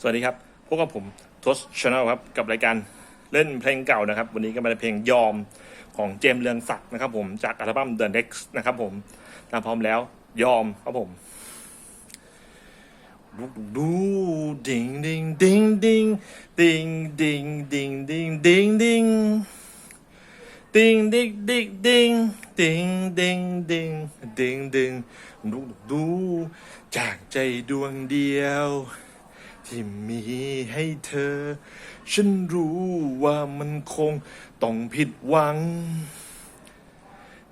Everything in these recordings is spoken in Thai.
สวัสดีครับพวกกับผมทศชาแนลครับ กับรายการเล่นเพลงเก่านะครับ วันนี้ก็มาในเพลงยอมของเจมส์เรืองศักดิ์นะครับผม จากอัลบั้ม The Next นะครับผมถ้าพร้อมแล้วยอมครับผมดูดูดิงดิงดิงดิงดิงดิงดิงดิงดิงดิงดิงดิงดิงดิงดิงดิงดิงดิงดิงดูดูจากใจดวงเดียว ที่มีให้เธอ ฉันรู้ว่ามันคงต้องผิดหวัง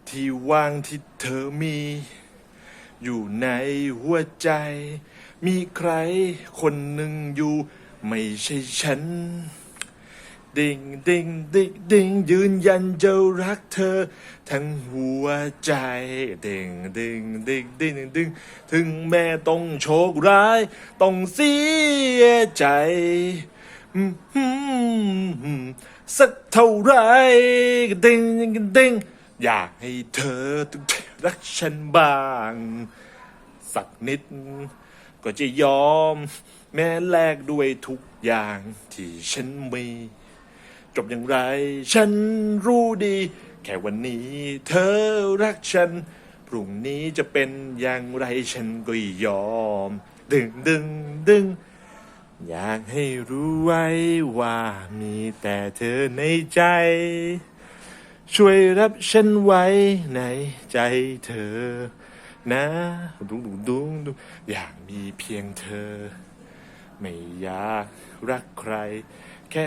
ที่ว่างที่เธอมี อยู่ในหัวใจ มีใครคนหนึ่งอยู่ ไม่ใช่ฉัน ดิ่งดิ่งดิ่งดิ่งยืนยันจะรักเธอ ทั้งหัวใจดิ่งดิ่งดิ่งดิ่งดิ่งดิ่งถึงแม่ต้องโชคร้าย ต้องเสียใจอืมอืมสักเท่าไรดิ่งดิ่งดิ่งอยากให้เธอต้องรักฉันบ้าง สักนิด ก็จะยอม แม้แลกด้วยทุกอย่างที่ฉันมี จบอย่างไร ฉันรู้ดี แค่วันนี้เธอรักฉัน พรุ่งนี้จะเป็นอย่างไรฉันก็ยอม ดึงดึงดึงอยากให้รู้ไว้ว่ามีแต่เธอในใจ ช่วยรับฉันไว้ในใจเธอ นะดุงดุงดุงดุงอยากมีเพียงเธอ ไม่อยากรักใคร แค่